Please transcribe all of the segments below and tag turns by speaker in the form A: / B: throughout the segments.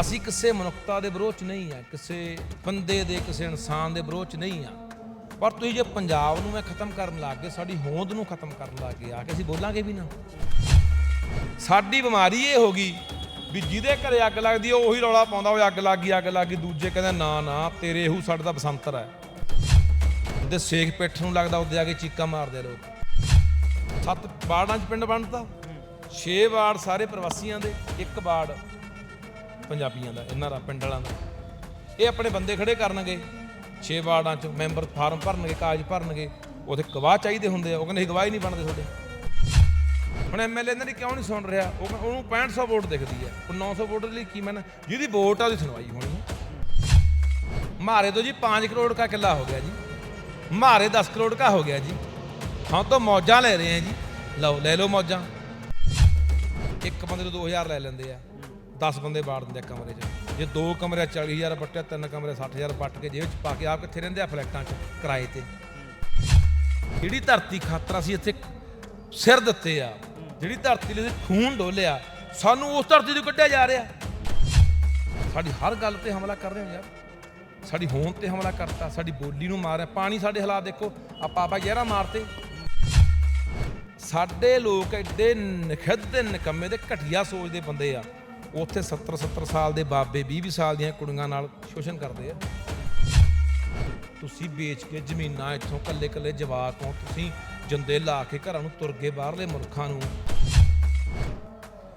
A: ਅਸੀਂ ਕਿਸੇ ਮਨੁੱਖਤਾ ਦੇ ਵਿਰੋਧ 'ਚ ਨਹੀਂ ਆ, ਕਿਸੇ ਬੰਦੇ ਦੇ, ਕਿਸੇ ਇਨਸਾਨ ਦੇ ਵਿਰੋਧ 'ਚ ਨਹੀਂ ਆ। ਪਰ ਤੁਸੀਂ ਜੇ ਪੰਜਾਬ ਨੂੰ ਮੈਂ ਖਤਮ ਕਰਨ ਲੱਗ ਗਏ, ਸਾਡੀ ਹੋਂਦ ਨੂੰ ਖਤਮ ਕਰਨ ਲੱਗ ਗਏ, ਆ ਕੇ ਅਸੀਂ ਬੋਲਾਂਗੇ ਵੀ ਨਾ। ਸਾਡੀ ਬਿਮਾਰੀ ਇਹ ਹੋ ਗਈ ਵੀ ਜਿਹਦੇ ਘਰੇ ਅੱਗ ਲੱਗਦੀ ਆ, ਉਹੀ ਰੌਲਾ ਪਾਉਂਦਾ ਉਹ ਅੱਗ ਲੱਗ ਗਈ, ਅੱਗ ਲੱਗ ਗਈ, ਦੂਜੇ ਕਹਿੰਦੇ ਨਾ ਨਾ, ਤੇਰੇ ਇਹੂ ਸਾਡੇ ਦਾ ਬਸੰਤਰ ਹੈ। ਉਹਦੇ ਸੇਖ ਪਿੱਠ ਨੂੰ ਲੱਗਦਾ ਉੱਤੇ ਆ ਕੇ ਚੀਕਾਂ ਮਾਰਦੇ ਲੋਕ। ਸੱਤ ਵਾਰਡਾਂ 'ਚ ਪਿੰਡ ਬਣਦਾ 6 ਵਾਰਡ ਸਾਰੇ ਪ੍ਰਵਾਸੀਆਂ ਦੇ, ਇੱਕ ਵਾਰਡ। ਪੰਜਾਬੀਆਂ ਦਾ, ਇਹਨਾਂ ਦਾ, ਪਿੰਡ ਵਾਲਾਂ ਦਾ। ਇਹ ਆਪਣੇ ਬੰਦੇ ਖੜੇ ਕਰਨਗੇ 6 ਵਾਰਡਾਂ 'ਚ ਮੈਂਬਰ ਫਾਰਮ ਭਰਨਗੇ, ਕਾਗਜ਼ ਭਰਨਗੇ, ਉਹਦੇ ਗਵਾਹ ਚਾਹੀਦੇ ਹੁੰਦੇ ਆ, ਉਹ ਕਹਿੰਦੇ ਗਵਾਹ ਹੀ ਨਹੀਂ ਬਣਦੇ ਤੁਹਾਡੇ। ਹੁਣ ਐਮਐਲਏ ਇਹਨਾਂ ਦੀ ਕਿਉਂ ਨਹੀਂ ਸੁਣ ਰਿਹਾ? ਉਹ ਕਹਿੰਦਾ ਉਹਨੂੰ 6500 ਵੋਟ ਦਿਖਦੀ ਹੈ ਉਹ 900 ਵੋਟ ਲਈ ਕੀ ਮੈਨ? ਜਿਹਦੀ ਵੋਟ ਆ ਉਹਦੀ ਸੁਣਵਾਈ ਹੋਣੀ ਹੈ ਮਾਰੇ ਤੋਂ ਜੀ 5 ਕਰੋੜ ਦਾ ਕਿੱਲਾ ਹੋ ਗਿਆ ਜੀ। ਮਾਰੇ 10 ਕਰੋੜ ਦਾ ਹੋ ਗਿਆ ਜੀ। ਹਾਂ ਤਾਂ ਮੌਜਾਂ ਲੈ ਰਹੇ ਆ ਜੀ। ਲਓ, ਲੈ ਲਓ ਮੌਜਾਂ। ਇੱਕ ਬੰਦੇ ਤੋਂ 2000 ਲੈ ਲੈਂਦੇ ਆ। 10 ਬੰਦੇ ਬਾੜ ਦਿੰਦੇ ਆ ਕਮਰੇ 'ਚ। ਜੇ ਦੋ ਕਮਰੇ 40000 ਬੱਟਿਆ ਤਿੰਨ ਕਮਰੇ 60000 ਬੱਟ ਕੇ ਜੇਬ 'ਚ ਪਾ ਕੇ ਆਪ ਕਿੱਥੇ ਰਹਿੰਦੇ ਆ ਫਲੈਟਾਂ 'ਚ, ਕਿਰਾਏ ਤੇ? ਜਿਹੜੀ ਧਰਤੀ ਖਾਤਰ ਅਸੀਂ ਇੱਥੇ ਸਿਰ ਦਿੱਤੇ ਆ, ਜਿਹੜੀ ਧਰਤੀ ਲਈ ਅਸੀਂ ਖੂਨ ਡੋਲਿਆ, ਸਾਨੂੰ ਉਸ ਧਰਤੀ ਤੋਂ ਕੱਢਿਆ ਜਾ ਰਿਹਾ। ਸਾਡੀ ਹਰ ਗੱਲ ਤੇ ਹਮਲਾ ਕਰ ਰਹੇ ਹੋ ਯਾਰ। ਸਾਡੀ ਹੋਂਦ ਤੇ ਹਮਲਾ ਕਰਤਾ, ਸਾਡੀ ਬੋਲੀ ਨੂੰ ਮਾਰਿਆ। ਪਾਣੀ ਸਾਡੇ ਹਾਲਾਤ ਦੇਖੋ ਆਪਾਂ ਆਪਾਂ ਜ਼ਹਿਰਾ ਮਾਰਤੇ। ਸਾਡੇ ਲੋਕ ਐਡੇ ਨਖਿੱਧ ਨਿਕੰਮੇ ਦੇ ਘਟੀਆ ਸੋਚ ਦੇ ਬੰਦੇ ਆ। ਉੱਥੇ 70 70 ਸਾਲ ਦੇ ਬਾਬੇ 20 20 ਸਾਲ ਦੀਆਂ ਕੁੜੀਆਂ ਨਾਲ ਸ਼ੋਸ਼ਣ ਕਰਦੇ ਆ। ਤੁਸੀਂ ਵੇਚ ਕੇ ਜ਼ਮੀਨਾਂ ਇੱਥੋਂ ਕੱਲੇ ਕੱਲੇ ਜਵਾਕ ਤੋਂ ਤੁਸੀਂ ਜੰਦੇ ਲਾ ਕੇ ਘਰਾਂ ਨੂੰ ਤੁਰ ਗਏ ਬਾਹਰਲੇ ਮੁਲਕਾਂ ਨੂੰ।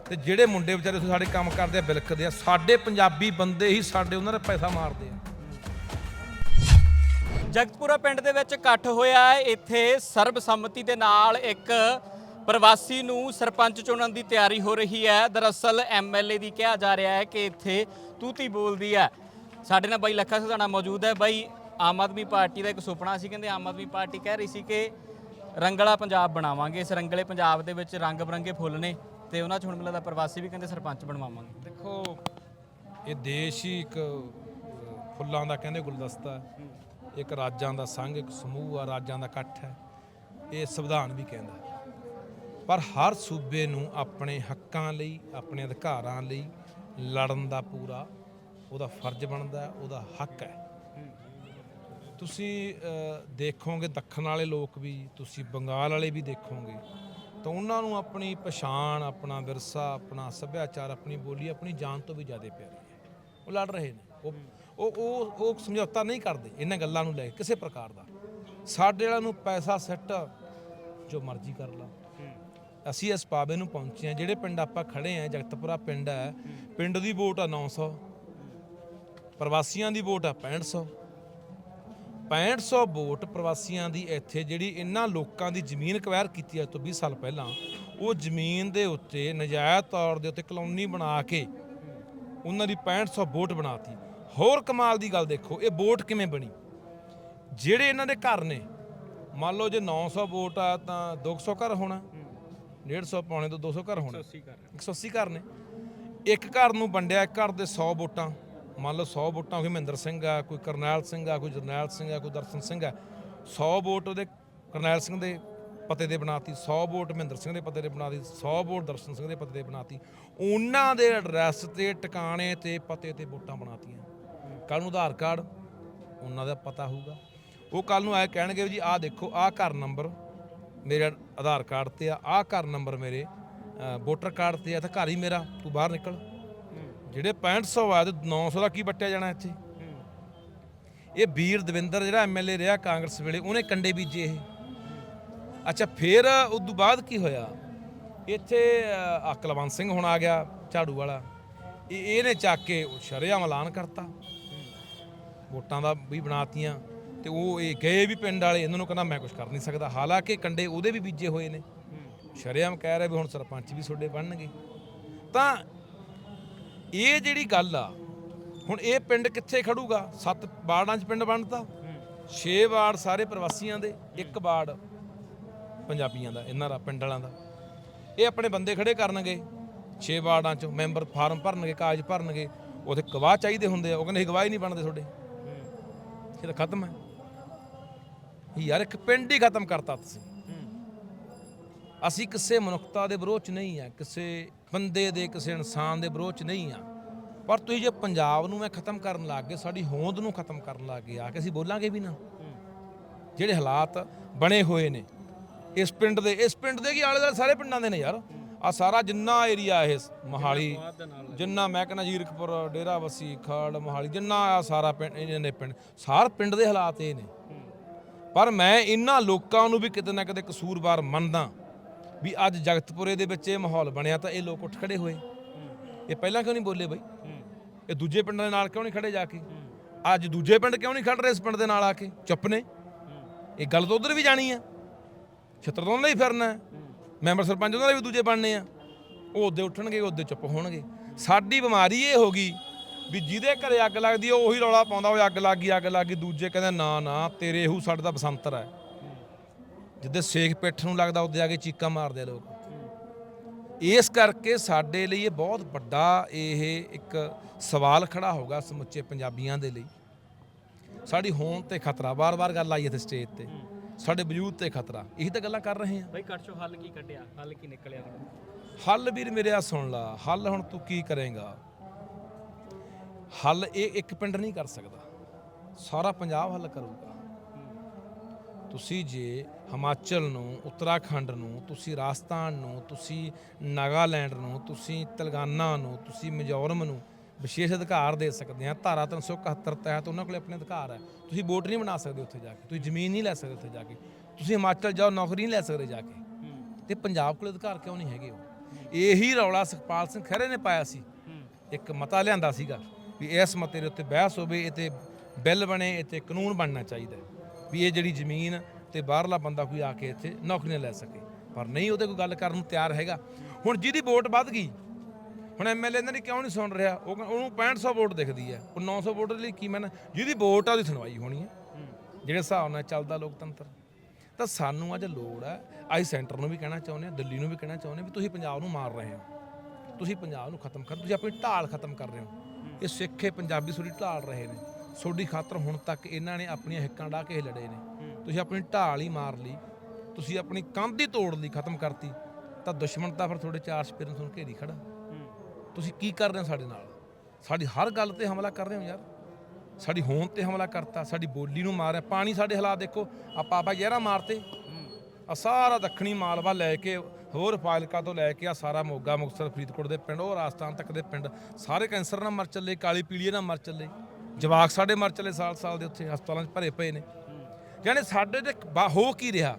A: ਤੇ ਜਿਹੜੇ ਮੁੰਡੇ ਵਿਚਾਰੇ ਉੱਥੇ ਸਾਡੇ ਕੰਮ ਕਰਦੇ ਆ, ਬਿਲਕਦੇ ਆ, ਸਾਡੇ ਪੰਜਾਬੀ ਬੰਦੇ ਹੀ ਸਾਡੇ ਉਹਨਾਂ ਦਾ ਪੈਸਾ ਮਾਰਦੇ ਆ।
B: ਜਗਤਪੁਰਾ ਪਿੰਡ ਦੇ ਵਿੱਚ ਇਕੱਠ ਹੋਇਆ ਹੈ, ਇੱਥੇ ਸਰਬਸੰਮਤੀ ਦੇ ਨਾਲ ਇੱਕ ਪ੍ਰਵਾਸੀ ਨੂੰ ਸਰਪੰਚ ਚੁਣਨ ਦੀ ਤਿਆਰੀ ਹੋ ਰਹੀ ਹੈ। ਦਰਅਸਲ ਐਮਐਲਏ ਦੀ ਕਿਹਾ ਜਾ ਰਿਹਾ ਹੈ ਕਿ ਇੱਥੇ ਤੂਤੀ ਬੋਲਦੀ ਹੈ। ਸਾਡੇ ਨਾਲ ਬਾਈ ਲੱਖਾ ਸਦਾਣਾ ਮੌਜੂਦ ਹੈ। ਬਾਈ, ਆਮ ਆਦਮੀ ਪਾਰਟੀ ਦਾ ਇੱਕ ਸੁਪਨਾ ਸੀ, ਕਹਿੰਦੇ ਆਮ ਆਦਮੀ ਪਾਰਟੀ ਕਹਿ ਰਹੀ ਸੀ ਕਿ ਰੰਗਲਾ ਪੰਜਾਬ ਬਣਾਵਾਂਗੇ। ਇਸ ਰੰਗਲੇ ਪੰਜਾਬ ਦੇ ਵਿੱਚ ਰੰਗ ਬਰੰਗੇ ਫੁੱਲ ਨੇ ਤੇ ਉਹਨਾਂ ਚ ਹੁਣ ਮਿਲਦਾ ਪ੍ਰਵਾਸੀ ਵੀ ਕਹਿੰਦੇ ਸਰਪੰਚ ਬਣਵਾਵਾਂਗੇ।
A: ਦੇਖੋ, ਇਹ ਦੇਸ਼ ਹੀ ਇੱਕ ਫੁੱਲਾਂ ਦਾ ਕਹਿੰਦੇ ਗੁਲਦਸਤਾ ਇੱਕ ਰਾਜਾਂ ਦਾ ਸੰਘ, ਇੱਕ ਸਮੂਹ ਆ, ਰਾਜਾਂ ਦਾ ਇਕੱਠ ਹੈ। ਇਹ ਸੰਵਿਧਾਨ ਵੀ ਕਹਿੰਦਾ ਪਰ ਹਰ ਸੂਬੇ ਨੂੰ ਆਪਣੇ ਹੱਕਾਂ ਲਈ ਆਪਣੇ ਅਧਿਕਾਰਾਂ ਲਈ ਲੜਨ ਦਾ ਪੂਰਾ ਉਹਦਾ ਫਰਜ਼ ਬਣਦਾ ਹੈ, ਉਹਦਾ ਹੱਕ ਹੈ। ਤੁਸੀਂ ਅਹ, ਦੇਖੋਗੇ ਦੱਖਣ ਵਾਲੇ ਲੋਕ ਵੀ ਤੁਸੀਂ ਬੰਗਾਲ ਵਾਲੇ ਵੀ ਦੇਖੋਗੇ ਤਾਂ ਉਹਨਾਂ ਨੂੰ ਆਪਣੀ ਪਛਾਣ ਆਪਣਾ ਵਿਰਸਾ ਆਪਣਾ ਸੱਭਿਆਚਾਰ ਆਪਣੀ ਬੋਲੀ ਆਪਣੀ ਜਾਨ ਤੋਂ ਵੀ ਜ਼ਿਆਦਾ ਪਿਆਰੀ ਹੈ। ਉਹ ਲੜ ਰਹੇ ਨੇ। ਉਹ ਉਹ ਉਹ ਉਹ ਸਮਝੌਤਾ ਨਹੀਂ ਕਰਦੇ ਇਹਨਾਂ ਗੱਲਾਂ ਨੂੰ ਲੈ ਕੇ ਕਿਸੇ ਪ੍ਰਕਾਰ ਦਾ। ਸਾਡੇ ਵਾਲਿਆਂ ਨੂੰ ਪੈਸਾ ਸੈੱਟ ਜੋ ਮਰਜ਼ੀ ਕਰ ਲਾ। ਅਸੀਂ ਇਸ ਪਾਵੇ ਨੂੰ ਪਹੁੰਚੇ ਹਾਂ, ਜਿਹੜੇ ਪਿੰਡ ਆਪਾਂ ਖੜੇ ਆ ਜਗਤਪੁਰਾ ਪਿੰਡ ਹੈ। ਪਿੰਡ ਦੀ ਵੋਟ ਆ 900 ਪ੍ਰਵਾਸੀਆਂ ਦੀ ਵੋਟ ਆ 6500 6500 ਵੋਟ ਪ੍ਰਵਾਸੀਆਂ ਦੀ ਇੱਥੇ ਜਿਹੜੀ ਇਹਨਾਂ ਲੋਕਾਂ ਦੀ ਜ਼ਮੀਨ ਅਕਵਾਇਰ ਕੀਤੀ ਅੱਜ ਤੋਂ 20 ਸਾਲ ਪਹਿਲਾਂ, ਉਹ ਜ਼ਮੀਨ ਦੇ ਉੱਤੇ ਨਜਾਇਜ਼ ਤੌਰ ਦੇ ਉੱਤੇ ਕਲੋਨੀ ਬਣਾ ਕੇ ਉਹਨਾਂ ਦੀ 6500 ਵੋਟ ਬਣਾਤੀ। ਹੋਰ ਕਮਾਲ ਦੀ ਗੱਲ ਦੇਖੋ, ਇਹ ਵੋਟ ਕਿਵੇਂ ਬਣੀ? ਜਿਹੜੇ ਇਹਨਾਂ ਦੇ ਘਰ ਨੇ, ਮੰਨ ਲਓ ਜੇ 900 ਵੋਟ ਆ ਤਾਂ 200 ਘਰ ਹੋਣਾ। 150 ਪੌਣੇ ਤੋਂ 200 ਘਰ ਹੋਣਾ। 180 ਘਰ। ਨੇ। ਇੱਕ ਘਰ ਨੂੰ ਵੰਡਿਆ ਇੱਕ ਘਰ ਦੇ 100 ਵੋਟਾਂ। ਮੰਨ ਲਓ 100 ਵੋਟਾਂ ਕੋਈ ਮਹਿੰਦਰ ਸਿੰਘ ਆ ਕੋਈ ਕਰਨੈਲ ਸਿੰਘ ਆ ਕੋਈ ਜਰਨੈਲ ਸਿੰਘ ਆ ਕੋਈ ਦਰਸ਼ਨ ਸਿੰਘ ਆ। 100 ਵੋਟ ਉਹਦੇ ਕਰਨੈਲ ਸਿੰਘ ਦੇ ਪਤੇ ਦੇ ਬਣਾਤੀ 100 ਵੋਟ ਮਹਿੰਦਰ ਸਿੰਘ ਦੇ ਪਤੇ ਦੇ ਬਣਾਤੀ 100 ਵੋਟ ਦਰਸ਼ਨ ਸਿੰਘ ਦੇ ਪਤੇ ਤੇ ਬਣਾਤੀ। ਉਹਨਾਂ ਦੇ ਐਡਰੈਸ ਤੇ ਟਿਕਾਣੇ ਤੇ ਪਤੇ ਤੇ ਵੋਟਾਂ ਬਣਾਤੀਆਂ। ਕੱਲ ਨੂੰ ਆਧਾਰ ਕਾਰਡ ਉਹਨਾਂ ਦਾ ਪਤਾ ਹੋਊਗਾ। ਉਹ ਕੱਲ ਨੂੰ ਆਏ ਕਹਿਣਗੇ ਜੀ ਆਹ ਦੇਖੋ ਆਹ ਘਰ ਨੰਬਰ ਮੇਰੇ ਆਧਾਰ ਕਾਰਡ ਤੇ ਆ ਆਹ ਘਰ ਨੰਬਰ ਮੇਰੇ ਵੋਟਰ ਕਾਰਡ ਤੇ ਆ ਤਾਂ ਘਰ ਹੀ ਮੇਰਾ ਤੂੰ ਬਾਹਰ ਨਿਕਲ। ਜਿਹੜੇ 6500 ਆ ਤੇ 900 ਦਾ ਕੀ ਵੱਟਿਆ ਜਾਣਾ ਇੱਥੇ? ਇਹ ਵੀਰ ਦਵਿੰਦਰ ਜਿਹੜਾ ਐਮਐਲਏ ਰਿਹਾ ਕਾਂਗਰਸ ਵੇਲੇ ਉਹਨੇ ਕੰਡੇ ਬੀਜੇ ਇਹ। ਅੱਛਾ ਫਿਰ ਉਸ ਤੋਂ ਬਾਅਦ ਕੀ ਹੋਇਆ? ਇੱਥੇ ਅਕਲਵੰਤ ਸਿੰਘ ਹੁਣ ਆ ਗਿਆ ਝਾੜੂ ਵਾਲਾ। ਇਹ ਇਹਨੇ ਚੱਕ ਕੇ ਸ਼ਰਿਆਮ ਐਲਾਨ ਕਰਤਾ। ਵੋਟਾਂ ਦਾ ਵੀ ਬਣਾਤੀਆਂ। ਤੇ ਉਹ ਇਹ ਗਏ ਵੀ ਪਿੰਡ ਵਾਲੇ, ਇਹਨਾਂ ਨੂੰ ਕਹਿੰਦਾ ਮੈਂ ਕੁਝ ਕਰ ਨਹੀਂ ਸਕਦਾ। ਹਾਲਾਂਕਿ ਕੰਡੇ ਉਹਦੇ ਵੀ ਬੀਜੇ ਹੋਏ ਨੇ। ਸ਼ਰਿਆਮ ਕਹਿ ਰਿਹਾ ਵੀ ਹੁਣ ਸਰਪੰਚ ਵੀ ਤੁਹਾਡੇ ਬਣਨਗੇ। ਤਾਂ ਇਹ ਜਿਹੜੀ ਗੱਲ ਆ, ਹੁਣ ਇਹ ਪਿੰਡ ਕਿੱਥੇ ਖੜੂਗਾ? ਸੱਤ ਵਾਰਡਾਂ 'ਚ ਪਿੰਡ ਬਣਦਾ 6 ਵਾਰਡ ਸਾਰੇ ਪ੍ਰਵਾਸੀਆਂ ਦੇ, ਇੱਕ ਵਾਰਡ ਪੰਜਾਬੀਆਂ ਦਾ, ਇਹਨਾਂ ਦਾ, ਪਿੰਡ ਵਾਲਿਆਂ ਦਾ। ਇਹ ਆਪਣੇ ਬੰਦੇ ਖੜੇ ਕਰਨਗੇ। 6 ਵਾਰਡਾਂ 'ਚ ਮੈਂਬਰ ਫਾਰਮ ਭਰਨਗੇ, ਕਾਗਜ਼ ਭਰਨਗੇ। ਉਹਦੇ ਗਵਾਹ ਚਾਹੀਦੇ ਹੁੰਦੇ ਆ। ਉਹ ਕਹਿੰਦੇ ਅਸੀਂ ਗਵਾਹ ਹੀ ਨਹੀਂ ਬਣਦੇ ਤੁਹਾਡੇ। ਇਹ ਤਾਂ ਖਤਮ ਹੈ। ਯਾਰ ਇੱਕ ਪਿੰਡ ਹੀ ਖਤਮ ਕਰਤਾ ਤੁਸੀਂ। ਅਸੀਂ ਕਿਸੇ ਮਨੁੱਖਤਾ ਦੇ ਵਿਰੋਧ ਚ ਨਹੀਂ ਆ ਕਿਸੇ ਬੰਦੇ ਦੇ, ਕਿਸੇ ਇਨਸਾਨ ਦੇ ਵਿਰੋਧ ਚ ਨਹੀਂ ਆ ਪਰ ਤੁਸੀਂ ਜੇ ਪੰਜਾਬ ਨੂੰ ਮੈਂ ਖਤਮ ਕਰਨ ਲੱਗ ਗਏ, ਸਾਡੀ ਹੋਂਦ ਨੂੰ ਖਤਮ ਕਰਨ ਲੱਗ ਗਏ, ਆ ਕੇ ਅਸੀਂ ਬੋਲਾਂਗੇ ਵੀ ਨਾ। ਜਿਹੜੇ ਹਾਲਾਤ ਬਣੇ ਹੋਏ ਨੇ, ਇਸ ਪਿੰਡ ਦੇ, ਇਸ ਪਿੰਡ ਦੇ ਕੀ ਆਲੇ ਦੁਆਲੇ ਸਾਰੇ ਪਿੰਡਾਂ ਦੇ ਨੇ ਯਾਰ। ਆ ਸਾਰਾ ਜਿੰਨਾ ਏਰੀਆ ਇਹ ਮੋਹਾਲੀ, ਜਿੰਨਾ ਮੈਂ ਕਹਿੰਦਾ ਜੀਰਕਪੁਰ ਡੇਰਾ ਵਸੀ ਖੜ ਮੋਹਾਲੀ, ਜਿੰਨਾ ਆ ਸਾਰਾ ਪਿੰਡ ਇਹਨਾਂ ਪਿੰਡ, ਸਾਰ ਪਿੰਡ ਦੇ ਹਾਲਾਤ ਇਹ ਨੇ। ਪਰ ਮੈਂ ਇਹਨਾਂ ਲੋਕਾਂ ਨੂੰ ਵੀ ਕਿਤੇ ਨਾ ਕਿਤੇ ਕਸੂਰਵਾਰ ਮੰਨਦਾ ਵੀ ਅੱਜ ਜਗਤਪੁਰੇ ਦੇ ਵਿੱਚ ਇਹ ਮਾਹੌਲ ਬਣਿਆ ਤਾਂ ਇਹ ਲੋਕ ਉੱਠ ਖੜੇ ਹੋਏ। ਇਹ ਪਹਿਲਾਂ ਕਿਉਂ ਨਹੀਂ ਬੋਲੇ ਬਈ? ਇਹ ਦੂਜੇ ਪਿੰਡਾਂ ਦੇ ਨਾਲ ਕਿਉਂ ਨਹੀਂ ਖੜੇ ਜਾ ਕੇ? ਅੱਜ ਦੂਜੇ ਪਿੰਡ ਕਿਉਂ ਨਹੀਂ ਖੜ ਰਹੇ ਇਸ ਪਿੰਡ ਦੇ ਨਾਲ ਆ ਕੇ? ਚੁੱਪ ਨੇ। ਇਹ ਗੱਲ ਤਾਂ ਉਧਰ ਵੀ ਜਾਣੀ ਆ। ਛਿੱਤਰ ਤੋਂ ਉਹਨਾਂ ਦਾ ਹੀ। ਫਿਰਨਾ ਮੈਂਬਰ ਸਰਪੰਚ ਉਹਨਾਂ ਦੇ ਵੀ ਦੂਜੇ ਬਣਨੇ ਆ। ਉਹ ਉਹਦੇ ਉੱਠਣਗੇ, ਉਹਦੇ ਚੁੱਪ ਹੋਣਗੇ। ਸਾਡੀ ਬਿਮਾਰੀ ਇਹ ਹੋ ਗਈ ਵੀ ਜਿਹਦੇ ਘਰੇ ਅੱਗ ਲੱਗਦੀ ਆ ਉਹੀ ਰੌਲਾ ਪਾਉਂਦਾ ਉਹ ਅੱਗ ਲੱਗ ਅੱਗ ਲੱਗ ਦੂਜੇ ਕਹਿੰਦੇ ਨਾ ਨਾ ਤੇਰੇ ਇਹੂ ਸਾਡੇ ਦਾ ਬਸੰਤਰ ਹੈ ਜਿੱਦੇ ਸੇਖ ਪਿੱਠ ਨੂੰ ਲੱਗਦਾ ਉਹਦੇ ਆ ਕੇ ਚੀਕਾਂ ਮਾਰਦੇ ਆ ਲੋਕ। ਇਸ ਕਰਕੇ ਸਾਡੇ ਲਈ ਇਹ ਬਹੁਤ ਵੱਡਾ ਇਹ ਇੱਕ ਸਵਾਲ ਖੜਾ ਹੋਗਾ ਸਮੁੱਚੇ ਪੰਜਾਬੀਆਂ ਦੇ ਲਈ। ਸਾਡੀ ਹੋਂਦ ਤੇ ਖਤਰਾ ਵਾਰ-ਵਾਰ ਗੱਲ ਆਈ ਇੱਥੇ ਸਟੇਜ ਤੇ। ਸਾਡੇ ਵਜੂਦ ਤੇ ਖਤਰਾ। ਇਹੀ ਤਾਂ ਗੱਲਾਂ ਕਰ ਰਹੇ ਹਾਂ
B: ਬਈ ਕੱਟ ਚੋਂ ਹੱਲ ਕੀ ਕੱਢਿਆ? ਹੱਲ ਕੀ ਨਿਕਲਿਆ
A: ਹੱਲ ਵੀਰ ਮੇਰੇ ਆ ਸੁਣ ਲਾ। ਹੱਲ ਹੁਣ ਤੂੰ ਕੀ ਕਰੇਗਾ? ਹੱਲ ਇਹ ਇੱਕ ਪਿੰਡ ਨਹੀਂ ਕਰ ਸਕਦਾ। ਸਾਰਾ ਪੰਜਾਬ ਹੱਲ ਕਰੂਗਾ। ਤੁਸੀਂ ਜੇ ਹਿਮਾਚਲ ਨੂੰ ਉੱਤਰਾਖੰਡ ਨੂੰ ਤੁਸੀਂ ਰਾਜਸਥਾਨ ਨੂੰ ਤੁਸੀਂ ਨਾਗਾਲੈਂਡ ਨੂੰ ਤੁਸੀਂ ਤੇਲੰਗਾਨਾ ਨੂੰ ਤੁਸੀਂ ਮਿਜ਼ੋਰਮ ਨੂੰ ਵਿਸ਼ੇਸ਼ ਅਧਿਕਾਰ ਦੇ ਸਕਦੇ ਆ। ਧਾਰਾ 371 ਤਹਿਤ ਉਹਨਾਂ ਕੋਲ ਆਪਣੇ ਅਧਿਕਾਰ ਹੈ। ਤੁਸੀਂ ਵੋਟ ਨਹੀਂ ਬਣਾ ਸਕਦੇ ਉੱਥੇ ਜਾ ਕੇ। ਤੁਸੀਂ ਜ਼ਮੀਨ ਨਹੀਂ ਲੈ ਸਕਦੇ ਉੱਥੇ ਜਾ ਕੇ। ਤੁਸੀਂ ਹਿਮਾਚਲ ਜਾਓ ਨੌਕਰੀ ਨਹੀਂ ਲੈ ਸਕਦੇ ਜਾ ਕੇ। ਤੇ ਪੰਜਾਬ ਕੋਲ ਅਧਿਕਾਰ ਕਿਉਂ ਨਹੀਂ ਹੈਗੇ ਉਹ? ਇਹੀ ਰੌਲਾ ਸੁਖਪਾਲ ਸਿੰਘ ਖਹਿਰੇ ਨੇ ਪਾਇਆ ਸੀ। ਇੱਕ ਮਤਾ ਲਿਆਂਦਾ ਸੀਗਾ। ਵੀ ਇਸ ਮਤੇ ਦੇ ਉੱਤੇ ਬਹਿਸ ਹੋਵੇ ਇਹ ਤੇ ਬਿੱਲ ਬਣੇ ਇਹ ਤੇ ਕਾਨੂੰਨ ਬਣਨਾ ਚਾਹੀਦਾ ਵੀ ਇਹ ਜਿਹੜੀ ਜ਼ਮੀਨ ਤੇ ਬਾਹਰਲਾ ਬੰਦਾ ਕੋਈ ਆ ਕੇ ਇੱਥੇ ਨੌਕਰੀਆਂ ਲੈ ਸਕੇ। ਪਰ ਨਹੀਂ, ਉਹਦੇ ਕੋਈ ਗੱਲ ਕਰਨ ਨੂੰ ਤਿਆਰ ਹੈਗਾ। ਹੁਣ ਜਿਹਦੀ ਵੋਟ ਵੱਧ ਗਈ, ਹੁਣ ਐਮਐਲਏ ਇਹਨਾਂ ਦੀ ਕਿਉਂ ਨਹੀਂ ਸੁਣ ਰਿਹਾ? ਉਹ ਕਹਿੰ- ਉਹਨੂੰ 6500 ਵੋਟ ਦਿਖਦੀ ਹੈ। ਉਹ 900 ਵੋਟ ਲਈ ਕੀ ਮੈਂ ਜਿਹਦੀ ਵੋਟ ਆ ਉਹਦੀ ਸੁਣਵਾਈ ਹੋਣੀ ਹੈ। ਜਿਹੜੇ ਹਿਸਾਬ ਨਾਲ ਚੱਲਦਾ ਲੋਕਤੰਤਰ। ਤਾਂ ਸਾਨੂੰ ਅੱਜ ਲੋੜ ਹੈ, ਅਸੀਂ ਸੈਂਟਰ ਨੂੰ ਵੀ ਕਹਿਣਾ ਚਾਹੁੰਦੇ ਹਾਂ, ਦਿੱਲੀ ਨੂੰ ਵੀ ਕਹਿਣਾ ਚਾਹੁੰਦੇ ਵੀ ਤੁਸੀਂ ਪੰਜਾਬ ਨੂੰ ਮਾਰ ਰਹੇ ਹੋ। ਤੁਸੀਂ ਪੰਜਾਬ ਨੂੰ ਖਤਮ ਕਰ, ਤੁਸੀਂ ਆਪਣੀ ਢਾਲ ਖਤਮ ਕਰ ਰਹੇ ਹੋ। ਇਹ ਸਿੱਖੇ ਪੰਜਾਬੀ ਤੁਹਾਡੀ ਢਾਲ ਰਹੇ ਨੇ। ਤੁਹਾਡੀ ਖਾਤਰ ਹੁਣ ਤੱਕ ਇਹਨਾਂ ਨੇ ਆਪਣੀਆਂ ਹਿੱਕਾਂ ਢਾ ਕੇ ਲੜੇ ਨੇ। ਤੁਸੀਂ ਆਪਣੀ ਢਾਲ ਹੀ ਮਾਰ ਲਈ ਤੁਸੀਂ ਆਪਣੀ ਕੰਧ ਹੀ ਤੋੜ ਲਈ ਖਤਮ ਕਰਤੀ। ਤਾਂ ਦੁਸ਼ਮਣ ਤਾਂ ਫਿਰ ਤੁਹਾਡੇ ਚਾਰ ਸਪੇਰਾਂ ਤੁਹਾਨੂੰ ਘੇਰੀ ਖੜਾ। ਤੁਸੀਂ ਕੀ ਕਰ ਰਹੇ ਹੋ ਸਾਡੇ ਨਾਲ? ਸਾਡੀ ਹਰ ਗੱਲ ਤੇ ਹਮਲਾ ਕਰ ਰਹੇ ਹੋ ਯਾਰ। ਸਾਡੀ ਹੋਂਦ ਤੇ ਹਮਲਾ ਕਰਤਾ ਸਾਡੀ ਬੋਲੀ ਨੂੰ ਮਾਰਿਆ। ਪਾਣੀ ਸਾਡੇ ਹਾਲਾਤ ਦੇਖੋ ਆਪਾਂ ਆਪਾਂ ਯਾਰਾ ਮਾਰਤੇ। ਆ ਸਾਰਾ ਦੱਖਣੀ ਮਾਲਵਾ ਲੈ ਕੇ ਹੋਰ ਫਾਜ਼ਿਲਕਾ ਤੋਂ ਲੈ ਕੇ ਆ ਸਾਰਾ ਮੋਗਾ ਮੁਕਤਸਰ ਫਰੀਦਕੋਟ ਦੇ ਪਿੰਡ ਉਹ ਰਾਜਸਥਾਨ ਤੱਕ ਦੇ ਪਿੰਡ। ਸਾਰੇ ਕੈਂਸਰ ਨਾਲ ਮਰ ਚੱਲੇ ਕਾਲੀ ਪੀਲੀਏ ਨਾਲ ਮਰ ਚੱਲੇ। ਜਵਾਕ ਸਾਡੇ ਮਰ ਚੱਲੇ ਸਾਲ ਸਾਲ ਦੇ ਉੱਥੇ ਹਸਪਤਾਲਾਂ 'ਚ ਭਰੇ ਪਏ ਨੇ। ਯਾਨੀ ਸਾਡੇ ਤੇ ਹੋ ਕੀ ਰਿਹਾ?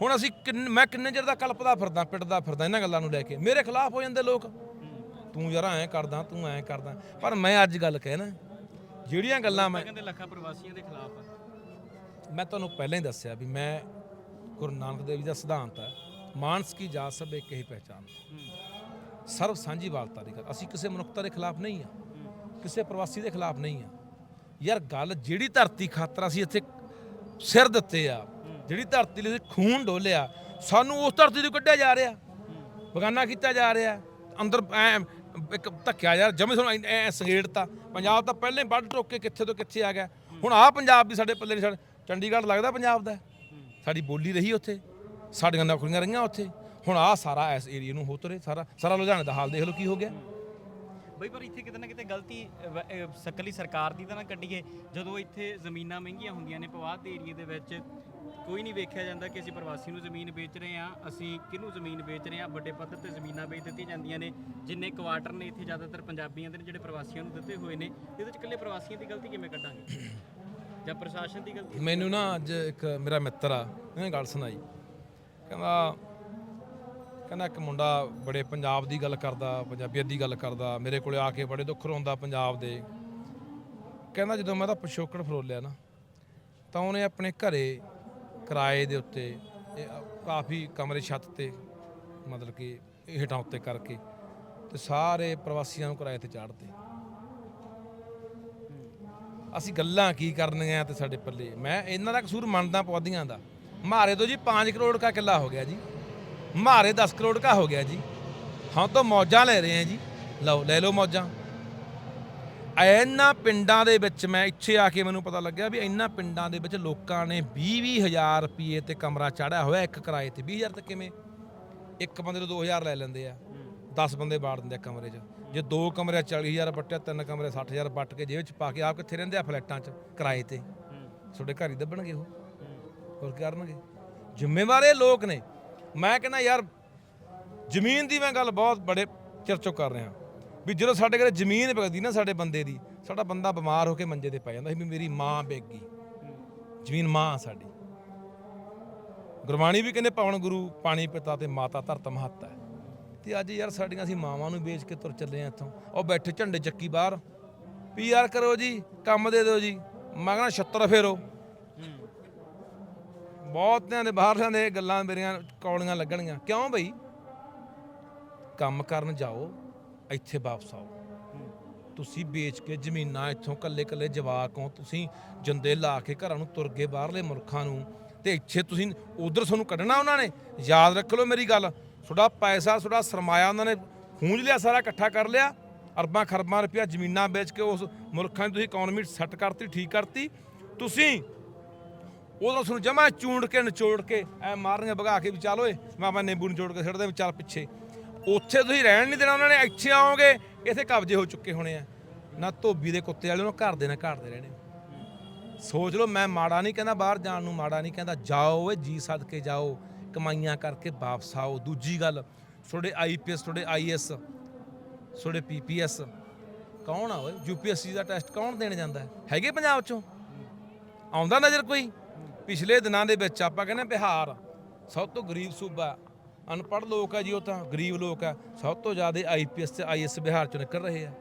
A: ਹੁਣ ਅਸੀਂ ਮੈਂ ਕਿੰਨੇ ਚਿਰ ਦਾ ਕਲਪਦਾ ਫਿਰਦਾ ਪਿੱਟਦਾ ਫਿਰਦਾ ਇਹਨਾਂ ਗੱਲਾਂ ਨੂੰ ਲੈ ਕੇ। ਮੇਰੇ ਖਿਲਾਫ ਹੋ ਜਾਂਦੇ ਲੋਕ। ਤੂੰ ਯਾਰ ਐਂ ਕਰਦਾ ਤੂੰ ਐਂ ਕਰਦਾ। ਪਰ ਮੈਂ ਅੱਜ ਗੱਲ ਕਹਿਣਾ ਜਿਹੜੀਆਂ ਗੱਲਾਂ ਮੈਂ
B: ਕਹਿੰਦੇ ਲੱਖਾਂ ਪ੍ਰਵਾਸੀਆਂ ਦੇ ਖਿਲਾਫ
A: ਮੈਂ ਤੁਹਾਨੂੰ ਪਹਿਲਾਂ ਹੀ ਦੱਸਿਆ ਵੀ ਮੈਂ ਗੁਰੂ ਨਾਨਕ ਦੇਵ ਜੀ ਦਾ ਸਿਧਾਂਤ ਹੈ ਮਾਨਸ ਕੀ ਜਾਤ ਸਭ ਇੱਕ ਹੀ ਪਹਿਚਾਨ। ਸਰਵ ਸਾਂਝੀਵਾਲਤਾ ਦੀ ਗੱਲ। ਅਸੀਂ ਕਿਸੇ ਮਨੁੱਖਤਾ ਦੇ ਖਿਲਾਫ ਨਹੀਂ ਆ। ਕਿਸੇ ਪ੍ਰਵਾਸੀ ਦੇ ਖਿਲਾਫ ਨਹੀਂ ਆ। ਯਾਰ ਗੱਲ ਜਿਹੜੀ ਧਰਤੀ ਖਾਤਰ ਅਸੀਂ ਇੱਥੇ ਸਿਰ ਦਿੱਤੇ ਆ, ਜਿਹੜੀ ਧਰਤੀ ਲਈ ਅਸੀਂ ਖੂਨ ਡੋਲਿਆ, ਸਾਨੂੰ ਉਸ ਧਰਤੀ ਤੋਂ ਕੱਢਿਆ ਜਾ ਰਿਹਾ। ਬਗਾਨਾ ਕੀਤਾ ਜਾ ਰਿਹਾ। ਅੰਦਰ ਐ ਇੱਕ ਧੱਕਿਆ ਯਾਰ ਜਮੇ ਸਾਨੂੰ ਐ- ਐ ਸੰਗੇੜਤਾ ਪੰਜਾਬ ਤਾਂ ਪਹਿਲੇ ਵੱਢ ਟੋਕ ਕੇ ਕਿੱਥੇ ਤੋਂ ਕਿੱਥੇ ਆ ਗਿਆ। ਹੁਣ ਆਹ ਪੰਜਾਬ ਵੀ ਸਾਡੇ ਪੱਲੇ ਨਹੀਂ। ਸਾਡੇ ਚੰਡੀਗੜ੍ਹ ਲੱਗਦਾ ਪੰਜਾਬ ਦਾ। ਸਾਡੀ ਬੋਲੀ ਰਹੀ ਉੱਥੇ। ਸਾਡੀਆਂ ਨੌਕਰੀਆਂ ਰਹੀਆਂ ਉੱਥੇ। ਹੁਣ ਆਹ ਸਾਰਾ ਇਸ ਏਰੀਆ ਨੂੰ ਹੋ ਤੁਰੇ ਸਾਰਾ ਸਾਰਾ ਲੁਧਿਆਣੇ ਦਾ ਹਾਲ ਦੇਖ ਲਓ ਕੀ ਹੋ ਗਿਆ।
B: ਬਈ ਪਰ ਇੱਥੇ ਕਿਤੇ ਨਾ ਕਿਤੇ ਗਲਤੀ ਸਕਲੀ ਸਰਕਾਰ ਦੀ ਤਾਂ ਨਾ ਕੱਢੀਏ। ਜਦੋਂ ਇੱਥੇ ਜ਼ਮੀਨਾਂ ਮਹਿੰਗੀਆਂ ਹੁੰਦੀਆਂ ਨੇ ਪਵਾਦ ਦੇ ਏਰੀਏ ਦੇ ਵਿੱਚ ਕੋਈ ਨਹੀਂ ਵੇਖਿਆ ਜਾਂਦਾ ਕਿ ਅਸੀਂ ਪ੍ਰਵਾਸੀ ਨੂੰ ਜ਼ਮੀਨ ਵੇਚ ਰਹੇ ਹਾਂ ਅਸੀਂ ਕਿਹਨੂੰ ਜ਼ਮੀਨ ਵੇਚ ਰਹੇ ਹਾਂ? ਵੱਡੇ ਪੱਧਰ ਤੇ ਜ਼ਮੀਨਾਂ ਵੇਚ ਦਿੱਤੀਆਂ ਜਾਂਦੀਆਂ ਨੇ। ਜਿੰਨੇ ਕੁਆਟਰ ਨੇ ਇੱਥੇ ਜ਼ਿਆਦਾਤਰ ਪੰਜਾਬੀਆਂ ਦੇ ਨੇ ਜਿਹੜੇ ਪ੍ਰਵਾਸੀਆਂ ਨੂੰ ਦਿੱਤੇ ਹੋਏ ਨੇ। ਇਹਦੇ ਵਿੱਚ ਇਕੱਲੇ ਪ੍ਰਵਾਸੀਆਂ ਦੀ ਗਲਤੀ ਕਿਵੇਂ ਕੱਢਾਂਗੇ? ਜਾਂ ਪ੍ਰਸ਼ਾਸਨ ਦੀ ਗਲਤੀ?
A: ਮੈਨੂੰ ਨਾ ਅੱਜ ਇੱਕ ਮੇਰਾ ਮਿੱਤਰ ਆ ਉਹਨੇ ਗੱਲ ਸੁਣਾਈ। ਕਹਿੰਦਾ ਕਹਿੰਦਾ ਇੱਕ ਮੁੰਡਾ ਬੜੇ ਪੰਜਾਬ ਦੀ ਗੱਲ ਕਰਦਾ, ਪੰਜਾਬੀਅਤ ਦੀ ਗੱਲ ਕਰਦਾ, ਮੇਰੇ ਕੋਲੇ ਆ ਕੇ ਬੜੇ ਦੁੱਖ ਰੋਂਦਾ ਪੰਜਾਬ ਦੇ। ਕਹਿੰਦਾ ਜਦੋਂ ਮੈਂ ਤਾਂ ਪਿਛੋਕੜ ਫਰੋਲਿਆ ਨਾ, ਤਾਂ ਉਹਨੇ ਆਪਣੇ ਘਰੇ ਕਿਰਾਏ ਦੇ ਉੱਤੇ ਇਹ ਕਾਫੀ ਕਮਰੇ ਛੱਤ ਤੇ, ਮਤਲਬ ਕਿ ਹੇਠਾਂ ਉੱਤੇ ਕਰਕੇ ਤੇ ਸਾਰੇ ਪ੍ਰਵਾਸੀਆਂ ਨੂੰ ਕਿਰਾਏ ਤੇ ਚਾੜਤੇ ਅਸੀਂ ਗੱਲਾਂ ਕੀ ਕਰਨੀਆਂ ਤੇ ਸਾਡੇ ਪੱਲੇ? ਮੈਂ ਇਹਨਾਂ ਦਾ ਕਸੂਰ ਮੰਨਦਾ ਪੌਦੀਆਂ ਦਾ। ਮਾਰੇ ਤੋਂ ਜੀ 5 ਕਰੋੜ ਦਾ ਕਿੱਲਾ ਹੋ ਗਿਆ ਜੀ। ਮਾਰੇ 10 ਕਰੋੜ ਦਾ ਹੋ ਗਿਆ ਜੀ। ਹਾਂ ਤਾਂ ਮੌਜਾਂ ਲੈ ਰਹੇ ਹਾਂ ਜੀ। ਲਓ ਲੈ ਲਓ ਮੌਜਾਂ। ਇਹਨਾਂ ਪਿੰਡਾਂ ਦੇ ਵਿੱਚ ਮੈਂ ਇੱਥੇ ਆ ਕੇ ਮੈਨੂੰ ਪਤਾ ਲੱਗਿਆ ਵੀ ਇਹਨਾਂ ਪਿੰਡਾਂ ਦੇ ਵਿੱਚ ਲੋਕਾਂ ਨੇ 20 ਹਜ਼ਾਰ ਰੁਪਏ ਤੇ ਕਮਰਾ ਚਾੜਿਆ ਹੋਇਆ ਇੱਕ ਕਿਰਾਏ ਤੇ। 20000 ਤੇ ਕਿਵੇਂ? ਇੱਕ ਬੰਦੇ ਤੋਂ 2000 ਲੈ ਲੈਂਦੇ ਆ। 10 ਬੰਦੇ ਬਾੜ ਦਿੰਦੇ ਆ ਕਮਰੇ 'ਚ। ਜੇ ਦੋ ਕਮਰੇ 40000 ਵੱਟਿਆ ਤਿੰਨ ਕਮਰੇ 60000 ਵੱਟ ਕੇ ਜੇਬ 'ਚ ਪਾ ਕੇ ਆਪ ਕਿੱਥੇ ਰਹਿੰਦੇ ਆ ਫਲੈਟਾਂ 'ਚ ਕਿਰਾਏ ਤੇ। ਤੁਹਾਡੇ ਘਰ ਹੀ ਦੱਬਣਗੇ ਉਹ। ਹੋਰ ਕੀ ਕਰਨਗੇ? ਜ਼ਿੰਮੇਵਾਰ ਇਹ ਲੋਕ ਨੇ। ਮੈਂ ਕਹਿੰਦਾ, ਯਾਰ, ਜ਼ਮੀਨ ਦੀ ਮੈਂ ਗੱਲ ਬਹੁਤ ਬੜੇ ਚਿਰ ਕਰ ਰਿਹਾ। ਵੀ ਜਦੋਂ ਸਾਡੇ ਘਰੇ ਜ਼ਮੀਨ ਵਿਕਦੀ ਨਾ ਸਾਡੇ ਬੰਦੇ ਦੀ, ਸਾਡਾ ਬੰਦਾ ਬਿਮਾਰ ਹੋ ਕੇ ਮੰਜੇ ਤੇ ਪੈ ਜਾਂਦਾ ਸੀ ਵੀ ਮੇਰੀ ਮਾਂ ਵਿਕ ਗਈ। ਜ਼ਮੀਨ ਮਾਂ ਆ ਸਾਡੀ। ਗੁਰਬਾਣੀ ਵੀ ਕਹਿੰਦੇ ਪਵਨ ਗੁਰੂ, ਪਾਣੀ ਪਿਤਾ ਤੇ ਮਾਤਾ ਧਰਤ ਮਹੱਤ ਹੈ। ਤੇ ਅੱਜ ਯਾਰ ਸਾਡੀਆਂ ਅਸੀਂ ਮਾਵਾਂ ਨੂੰ ਵੇਚ ਕੇ ਤੁਰ ਚੱਲੇ ਆ ਇੱਥੋਂ। ਉਹ ਬੈਠੇ ਝੰਡੇ ਚੱਕੀ ਬਾਹਰ। ਵੀ ਯਾਰ ਕਰੋ ਜੀ, ਕੰਮ ਦੇ ਦਿਓ ਜੀ। ਮੈਂ ਕਹਿੰਦਾ 76 ਫੇਰੋ। ਬਹੁਤਿਆਂ ਦੇ ਬਾਹਰਲਿਆਂ ਦੇ ਗੱਲਾਂ ਮੇਰੀਆਂ ਕੌਲੀਆਂ ਲੱਗਣਗੀਆਂ। ਕਿਉਂ ਬਈ? ਕੰਮ ਕਰਨ ਜਾਓ, ਇੱਥੇ ਵਾਪਸ ਆਓ। ਤੁਸੀਂ ਵੇਚ ਕੇ ਜ਼ਮੀਨਾਂ ਇੱਥੋਂ ਕੱਲੇ ਕੱਲੇ ਜਵਾਕ ਹੋ, ਤੁਸੀਂ ਜੰਦੇ ਲਾ ਕੇ ਘਰਾਂ ਨੂੰ ਤੁਰ ਗਏ ਬਾਹਰਲੇ ਮੁਲਕਾਂ ਨੂੰ, ਤੇ ਇੱਥੇ ਤੁਸੀਂ ਉਧਰ ਤੁਹਾਨੂੰ ਕੱਢਣਾ ਉਹਨਾਂ ਨੇ। ਯਾਦ ਰੱਖ ਲਓ ਮੇਰੀ ਗੱਲ, ਤੁਹਾਡਾ ਪੈਸਾ, ਤੁਹਾਡਾ ਸਰਮਾਇਆ ਉਹਨਾਂ ਨੇ ਖੂੰਜ ਲਿਆ, ਸਾਰਾ ਇਕੱਠਾ ਕਰ ਲਿਆ। ਅਰਬਾਂ ਖਰਬਾਂ ਰੁਪਇਆ ਜ਼ਮੀਨਾਂ ਵੇਚ ਕੇ ਉਸ ਮੁਲਕਾਂ ਦੀ ਤੁਸੀਂ ਇਕਨੋਮੀ ਸੈੱਟ ਕਰਤੀ, ਠੀਕ ਕਰਤੀ। ਤੁਸੀਂ ਉਦੋਂ ਤੁਹਾਨੂੰ ਜਮਾ ਚੂੰਡ ਕੇ ਨਿਚੋੜ ਕੇ ਐ ਮਾਰਨੀਆਂ ਭਗਾ ਕੇ ਵੀ ਚੱਲ ਓਏ, ਮੈਂ ਆਪਾਂ ਨਿੰਬੂ ਨਿਚੋੜ ਕੇ ਛੱਡਦੇ ਵੀ ਚੱਲ ਪਿੱਛੇ। ਉੱਥੇ ਤੁਸੀਂ ਰਹਿਣ ਨਹੀਂ ਦੇਣਾ ਉਹਨਾਂ ਨੇ, ਇੱਥੇ ਆਓਗੇ, ਇੱਥੇ ਕਬਜ਼ੇ ਹੋ ਚੁੱਕੇ ਹੋਣੇ ਆ। ਨਾ ਧੋਬੀ ਦੇ ਕੁੱਤੇ ਵਾਲੇ, ਨੂੰ ਘਰ ਦੇ, ਨਾ ਘਰ ਦੇ ਰਹਿਣੇ। ਸੋਚ ਲਓ, ਮੈਂ ਮਾੜਾ ਨਹੀਂ ਕਹਿੰਦਾ ਬਾਹਰ ਜਾਣ ਨੂੰ, ਮਾੜਾ ਨਹੀਂ ਕਹਿੰਦਾ, ਜਾਓ ਓਏ, ਜੀ ਸਦਕੇ ਜਾਓ, ਕਮਾਈਆਂ ਕਰਕੇ ਵਾਪਸ ਆਓ। ਦੂਜੀ ਗੱਲ, ਤੁਹਾਡੇ ਆਈਪੀਐਸ ਤੁਹਾਡੇ ਆਈਐਸ ਤੁਹਾਡੇ ਪੀਪੀਐਸ ਕੌਣ ਆ ਓਏ? ਯੂਪੀਐਸਸੀ ਦਾ ਟੈਸਟ ਕੌਣ ਦੇਣ ਜਾਂਦਾ? ਹੈਗੇ ਪੰਜਾਬ ਚੋਂ? ਆਉਂਦਾ ਨਜ਼ਰ ਕੋਈ? ਪਿਛਲੇ ਦਿਨਾਂ ਦੇ ਵਿੱਚ ਆਪਾਂ ਕਹਿੰਦੇ ਬਿਹਾਰ ਸਭ ਤੋਂ ਗਰੀਬ ਸੂਬਾ ਅਨਪੜ੍ਹ ਲੋਕ ਆ ਜੀ ਉਹ ਤਾਂ, ਗਰੀਬ ਲੋਕ ਆ ਸਭ ਤੋਂ ਜ਼ਿਆਦਾ ਆਈਪੀਐਸ ਤੇ ਆਈਐਸ ਬਿਹਾਰ ਚੋਂ ਨਿਕਲ ਰਹੇ ਆ।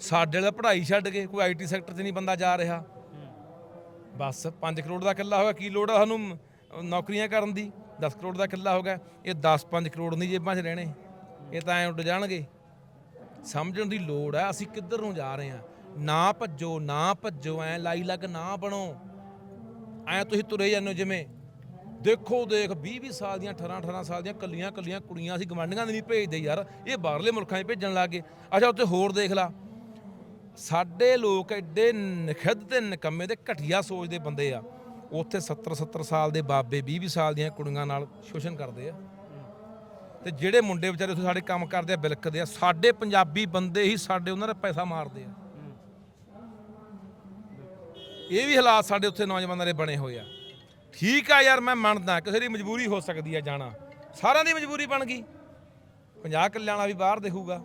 A: ਸਾਡੇ ਵਾਲਾ ਪੜ੍ਹਾਈ ਛੱਡ ਕੇ ਕੋਈ ਆਈਟੀ ਸੈਕਟਰ 'ਚ ਨਹੀਂ ਬੰਦਾ ਜਾ ਰਿਹਾ। ਬਸ 5 ਕਰੋੜ ਦਾ ਕਿੱਲਾ ਹੋਇਆ, ਕੀ ਲੋੜ ਆ ਸਾਨੂੰ ਨੌਕਰੀਆਂ ਕਰਨ ਦੀ? 10 ਕਰੋੜ ਦਾ ਕਿੱਲਾ ਹੋ ਗਿਆ। ਇਹ 10-5 ਕਰੋੜ ਨਹੀਂ ਜੇਬਾਂ 'ਚ ਰਹਿਣੇ। ਇਹ ਤਾਂ ਐ ਉੱਡ ਜਾਣਗੇ। ਸਮਝਣ ਦੀ ਲੋੜ ਹੈ, ਅਸੀਂ ਕਿੱਧਰ ਨੂੰ ਜਾ ਰਹੇ ਹਾਂ? ਨਾ ਭੱਜੋ ਨਾ ਭੱਜੋ, ਐ ਲਾਈ ਲੱਗ ਨਾ ਬਣੋ। ਐ ਤੁਸੀਂ ਤੁਰੇ ਜਾਂਦੇ ਹੋ ਜਿਵੇਂ। ਦੇਖੋ, ਦੇਖ 20 20 ਸਾਲ ਦੀਆਂ 18 18 ਸਾਲ ਦੀਆਂ ਕੱਲੀਆਂ ਕੱਲੀਆਂ ਕੁੜੀਆਂ ਅਸੀਂ ਗਵਾਂਢੀਆਂ ਦੇ ਨਹੀਂ ਭੇਜਦੇ ਯਾਰ। ਇਹ ਬਾਹਰਲੇ ਮੁਲਕਾਂ 'ਚ ਭੇਜਣ ਲੱਗੇ। ਅੱਛਾ, ਉੱਥੇ ਹੋਰ ਦੇਖ ਲਾ। ਸਾਡੇ ਲੋਕ ਐਡੇ ਨਖਿੱਧ ਤੇ ਨਿਕੰਮੇ ਦੇ ਘਟੀਆ ਸੋਚ ਦੇ ਬੰਦੇ ਆ। ਉੱਥੇ 70 70 ਸਾਲ ਦੇ ਬਾਬੇ 20 20 ਸਾਲ ਦੀਆਂ ਕੁੜੀਆਂ ਨਾਲ ਸ਼ੋਸ਼ਣ ਕਰਦੇ ਆ। ਤੇ ਜਿਹੜੇ ਮੁੰਡੇ ਵਿਚਾਰੇ ਉੱਥੇ ਸਾਡੇ ਕੰਮ ਕਰਦੇ ਆ, ਬਿਲਕਦੇ ਆ, ਸਾਡੇ ਪੰਜਾਬੀ ਬੰਦੇ ਹੀ ਸਾਡੇ ਉਹਨਾਂ ਦਾ ਪੈਸਾ ਮਾਰਦੇ ਆ। ਇਹ ਵੀ ਹਾਲਾਤ ਸਾਡੇ ਉੱਥੇ ਨੌਜਵਾਨਾਂ ਦੇ ਬਣੇ ਹੋਏ ਆ। ਠੀਕ ਆ ਯਾਰ, ਮੈਂ ਮੰਨਦਾ, ਕਿਸੇ ਦੀ ਮਜਬੂਰੀ ਹੋ ਸਕਦੀ ਆ ਜਾਣਾ। ਸਾਰਿਆਂ ਦੀ ਮਜਬੂਰੀ ਬਣ ਗਈ। 50 ਕਿੱਲਿਆਂ ਵਾਲਾ ਵੀ ਬਾਹਰ ਦੇਖੂਗਾ।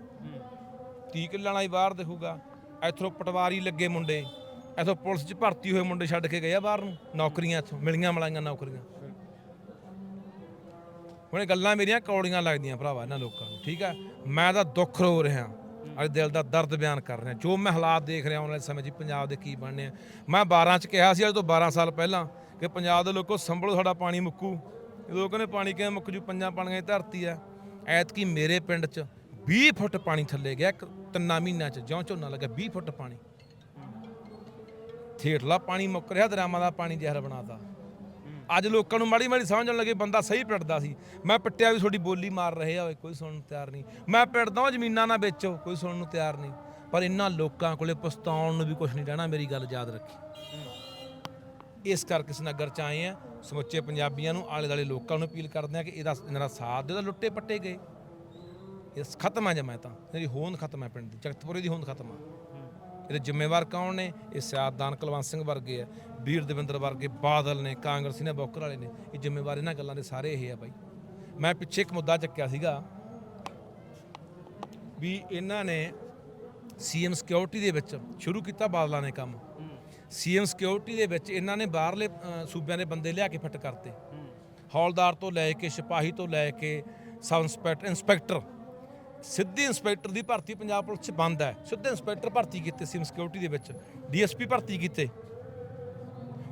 A: 30 ਕਿੱਲਿਆਂ ਵਾਲਾ ਵੀ ਬਾਹਰ ਦੇਖੂਗਾ। ਇੱਥੋਂ ਪਟਵਾਰੀ ਲੱਗੇ ਮੁੰਡੇ। ਇੱਥੋਂ ਪੁਲਿਸ 'ਚ ਭਰਤੀ ਹੋਏ ਮੁੰਡੇ ਛੱਡ ਕੇ ਗਏ ਆ ਬਾਹਰ ਨੂੰ। ਨੌਕਰੀਆਂ ਇੱਥੋਂ, ਮਿਲੀਆਂ ਮਲਾਈਆਂ ਨੌਕਰੀਆਂ। ਹੁਣ ਇਹ ਗੱਲਾਂ ਮੇਰੀਆਂ ਕੌੜੀਆਂ ਲੱਗਦੀਆਂ ਭਰਾਵਾ ਇਹਨਾਂ ਲੋਕਾਂ ਨੂੰ, ਠੀਕ ਆ? ਮੈਂ ਤਾਂ ਦੁੱਖ ਰੋ ਰਿਹਾ। ਅੱਜ ਦਿਲ ਦਾ ਦਰਦ ਬਿਆਨ ਕਰ ਰਿਹਾ। ਜੋ ਮੈਂ ਹਾਲਾਤ ਦੇਖ ਰਿਹਾ ਆਉਣ ਵਾਲੇ ਸਮੇਂ 'ਚ ਪੰਜਾਬ ਦੇ ਕੀ ਬਣਨੇ ਆ। ਮੈਂ 12 ਚ ਕਿਹਾ ਸੀ ਅੱਜ ਤੋਂ 12 ਸਾਲ ਪਹਿਲਾਂ ਕਿ ਪੰਜਾਬ ਦੇ ਲੋਕੋ ਸੰਭਲੋ ਸਾਡਾ ਪਾਣੀ ਮੁੱਕੂ। ਇਹ ਲੋਕ ਨੇ ਪਾਣੀ ਕਿਵੇਂ ਮੁੱਕ ਜੂ? ਪੰਜਾਂ ਪਾਣੀਆਂ ਦੀ ਧਰਤੀ ਆ ਐਤਕੀ ਮੇਰੇ ਪਿੰਡ 'ਚ 20 ਫੁੱਟ ਪਾਣੀ ਥੱਲੇ ਗਿਆ ਇੱਕ ਤਿੰਨਾਂ ਮਹੀਨਿਆਂ 'ਚ। ਜਿਉਂ ਝੋਨਾ ਲੱਗਾ 20 ਫੁੱਟ ਪਾਣੀ। ਥੇਟਲਾ ਪਾਣੀ ਮੁੱਕ ਰਿਹਾ, ਦਰਿਆਵਾਂ ਦਾ ਪਾਣੀ ਜ਼ਹਿਰ ਬਣਾਤਾ। ਅੱਜ ਲੋਕਾਂ ਨੂੰ ਮਾੜੀ ਮਾੜੀ ਸਮਝਣ ਲੱਗੇ ਬੰਦਾ ਸਹੀ ਪਿੱਟਦਾ ਸੀ। ਮੈਂ ਪਿੱਟਿਆ ਵੀ ਤੁਹਾਡੀ ਬੋਲੀ ਮਾਰ ਰਹੇ ਆ, ਓਏ, ਕੋਈ ਸੁਣਨ ਨੂੰ ਤਿਆਰ ਨਹੀਂ। ਮੈਂ ਪਿੱਟਦਾ ਹਾਂ ਜ਼ਮੀਨਾਂ ਨਾ ਵੇਚੋ, ਕੋਈ ਸੁਣਨ ਨੂੰ ਤਿਆਰ ਨਹੀਂ। ਪਰ ਇਹਨਾਂ ਲੋਕਾਂ ਕੋਲੇ ਪਛਤਾਉਣ ਨੂੰ ਵੀ ਕੁਝ ਨਹੀਂ ਰਹਿਣਾ, ਮੇਰੀ ਗੱਲ ਯਾਦ ਰੱਖੀ। ਇਸ ਕਰਕੇ ਇਸ ਨਗਰ ਚ ਆਏ ਆ, ਸਮੁੱਚੇ ਪੰਜਾਬੀਆਂ ਨੂੰ ਆਲੇ ਦਾਲੇ ਲੋਕਾਂ ਨੂੰ ਅਪੀਲ ਕਰਦੇ ਆ ਕਿ ਇਹਦਾ, ਇਹਨਾਂ ਦਾ ਸਾਥ ਦਿਓ ਤਾਂ ਲੁੱਟੇ ਪੱਟੇ ਗਏ। ਇਸ ਖਤਮ ਆ ਜਮੈਂ ਤਾਂ। ਇਹਦੀ ਹੋਂਦ ਖਤਮ ਹੈ ਪਿੰਡ ਦੀ, ਜਗਤਪੁਰੇ ਦੀ ਹੋਂਦ ਖਤਮ ਆ। ਇਹਦੇ ਜ਼ਿੰਮੇਵਾਰ ਕੌਣ ਨੇ? ਇਹ ਸਿਆਦਦਾਨ ਕੁਲਵੰਤ ਸਿੰਘ ਵਰਗੇ ਆ। ਵੀਰ ਦਵਿੰਦਰ ਵਰਗੇ ਬਾਦਲ ਨੇ ਕਾਂਗਰਸੀ ਨੇ ਬੋਕਰ ਵਾਲੇ ਨੇ। ਇਹ ਜ਼ਿੰਮੇਵਾਰ ਇਹਨਾਂ ਗੱਲਾਂ ਦੇ ਸਾਰੇ ਇਹ ਆ ਬਾਈ। ਮੈਂ ਪਿੱਛੇ ਇੱਕ ਮੁੱਦਾ ਚੱਕਿਆ ਸੀਗਾ ਵੀ ਇਹਨਾਂ ਨੇ ਸੀਐਮ ਸਿਕਿਉਰਿਟੀ ਦੇ ਵਿੱਚ ਸ਼ੁਰੂ ਕੀਤਾ ਬਾਦਲਾਂ ਨੇ ਕੰਮ। ਸੀਐਮ ਸਿਕਿਉਰਿਟੀ ਦੇ ਵਿੱਚ ਇਹਨਾਂ ਨੇ ਬਾਹਰਲੇ ਸੂਬਿਆਂ ਦੇ ਬੰਦੇ ਲਿਆ ਕੇ ਫਿੱਟ ਕਰਤੇ। ਹੌਲਦਾਰ ਤੋਂ ਲੈ ਕੇ ਸਿਪਾਹੀ ਤੋਂ ਲੈ ਕੇ ਸਬ ਇੰਸਪੈਕਟਰ ਇੰਸਪੈਕਟਰ ਸਿੱਧੀ ਇੰਸਪੈਕਟਰ ਦੀ ਭਰਤੀ ਪੰਜਾਬ ਪੁਲਿਸ 'ਚ ਬੰਦ ਹੈ। ਸਿੱਧੇ ਇੰਸਪੈਕਟਰ ਭਰਤੀ ਕੀਤੇ ਸੀ ਸਿਕਿਉਰਿਟੀ ਦੇ ਵਿੱਚ। ਡੀਐਸਪੀ ਭਰਤੀ ਕੀਤੇ।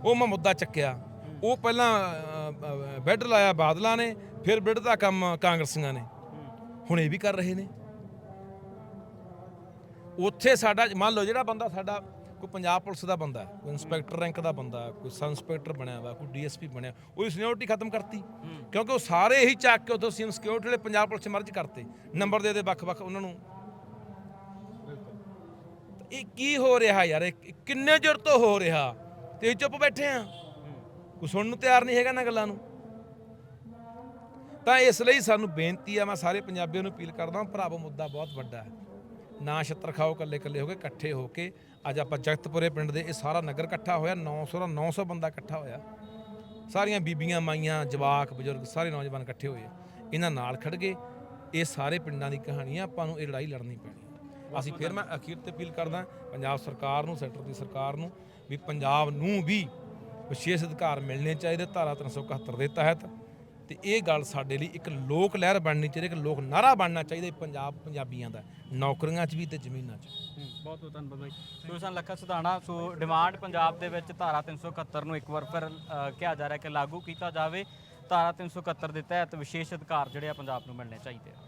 A: ਉਹ ਮੈਂ ਮੁੱਦਾ ਚੱਕਿਆ। ਉਹ ਪਹਿਲਾਂ ਅ, ਬੈੱਡ ਲਾਇਆ ਬਾਦਲਾਂ ਨੇ ਫਿਰ ਬੈੱਡ ਦਾ ਕੰਮ ਕਾਂਗਰਸੀਆਂ ਨੇ। ਹੁਣ ਇਹ ਵੀ ਕਰ ਰਹੇ ਨੇ। ਉੱਥੇ ਸਾਡਾ ਮੰਨ ਲਓ ਜਿਹੜਾ ਬੰਦਾ ਸਾਡਾ ਕੋਈ ਪੰਜਾਬ ਪੁਲਿਸ ਦਾ ਬੰਦਾ ਹੈ, ਕੋਈ ਇੰਸਪੈਕਟਰ ਰੈਂਕ ਦਾ ਬੰਦਾ ਹੈ, ਕੋਈ ਸਬ ਇੰਸਪੈਕਟਰ ਬਣਿਆ ਵਾ ਕੋਈ ਡੀਐਸਪੀ ਬਣਿਆ ਉਹ ਸੀਨੀਅਰਟੀ ਖਤਮ ਕਰਤੀ। ਕਿਉਂਕਿ ਉਹ ਸਾਰੇ ਇਹੀ ਚੱਕ ਕੇ ਉਦੋਂ ਸੀਐਮ ਸਿਕਿਉਰਿਟੀ ਵਾਲੇ ਪੰਜਾਬ ਪੁਲਿਸ 'ਚ ਮਰਜ ਕਰਤੇ ਨੰਬਰ ਦੇ ਦੇ ਵੱਖ-ਵੱਖ ਉਹਨਾਂ ਨੂੰ। ਇਹ ਕੀ ਹੋ ਰਿਹਾ ਯਾਰ ਇਹ ਕਿੰਨੇ ਚਿਰ ਤੋਂ ਹੋ ਰਿਹਾ? ਤੇ ਇਹ ਚੁੱਪ ਬੈਠੇ ਆ। ਕੋਈ ਸੁਣਨ ਨੂੰ ਤਿਆਰ ਨਹੀਂ ਹੈਗਾ ਨਾ ਗੱਲਾਂ ਨੂੰ। ਤਾਂ ਇਸ ਲਈ ਸਾਨੂੰ ਬੇਨਤੀ ਆ ਮੈਂ ਸਾਰੇ ਪੰਜਾਬੀਆਂ ਨੂੰ ਅਪੀਲ ਕਰਦਾ ਭਰਾਵੋ ਮੁੱਦਾ ਬਹੁਤ ਵੱਡਾ ਹੈ। ਨਾ ਛੱਤਰ ਖਾਓ ਕੱਲੇ ਕੱਲੇ ਹੋ ਕੇ ਇਕੱਠੇ ਹੋ ਕੇ ਅੱਜ ਆਪਾਂ ਜਗਤਪੁਰੇ ਪਿੰਡ ਦੇ ਇਹ ਸਾਰਾ ਨਗਰ ਇਕੱਠਾ ਹੋਇਆ 900 ਦਾ 900 ਬੰਦਾ ਇਕੱਠਾ ਹੋਇਆ। ਸਾਰੀਆਂ ਬੀਬੀਆਂ, ਮਾਈਆਂ, ਜਵਾਕ, ਬਜ਼ੁਰਗ ਸਾਰੇ ਨੌਜਵਾਨ ਇਕੱਠੇ ਹੋਏ ਇਹਨਾਂ ਨਾਲ ਖੜ ਗਏ ਇਹ ਸਾਰੇ ਪਿੰਡਾਂ ਦੀ ਕਹਾਣੀ ਆ ਆਪਾਂ ਨੂੰ ਇਹ ਲੜਾਈ ਲੜਨੀ ਪੈਣੀ ਅਸੀਂ ਫਿਰ ਮੈਂ ਅਖੀਰ ਤੇ ਅਪੀਲ ਕਰਦਾ, ਪੰਜਾਬ ਸਰਕਾਰ ਨੂੰ, ਸੈਂਟਰ ਦੀ ਸਰਕਾਰ ਨੂੰ, ਵੀ ਪੰਜਾਬ ਨੂੰ ਵੀ ਵਿਸ਼ੇਸ਼ ਅਧਿਕਾਰ ਮਿਲਣੇ ਚਾਹੀਦੇ, ਧਾਰਾ 371 ਦੇ ਤਹਿਤ। ਤੇ ਇਹ ਗੱਲ ਸਾਡੇ ਲਈ ਇੱਕ ਲੋਕ ਲਹਿਰ ਬਣਨੀ ਚਾਹੀਦੀ, ਇੱਕ ਲੋਕ ਨਾਰਾ ਬਣਨਾ ਚਾਹੀਦਾ ਪੰਜਾਬ ਪੰਜਾਬੀਆਂ ਦਾ, ਨੌਕਰੀਆਂ 'ਚ ਵੀ ਤੇ ਜ਼ਮੀਨਾਂ 'ਚ।
B: ਬਹੁਤ ਬਹੁਤ ਧੰਨਵਾਦ ਬਾਈ। ਸੋ ਸਨ ਲੱਖਾ ਸੁਧਾਣਾ ਸੋ ਡਿਮਾਂਡ ਪੰਜਾਬ ਦੇ ਵਿੱਚ ਧਾਰਾ 371 ਨੂੰ ਇੱਕ ਵਾਰ ਫਿਰ ਕਿਹਾ ਜਾ ਰਿਹਾ ਕਿ ਲਾਗੂ ਕੀਤਾ ਜਾਵੇ। ਧਾਰਾ 371 ਦੇ ਤਹਿਤ ਵਿਸ਼ੇਸ਼ ਅਧਿਕਾਰ ਜਿਹੜੇ ਆ ਪੰਜਾਬ ਨੂੰ ਮਿਲਣੇ ਚਾਹੀਦੇ ਆ।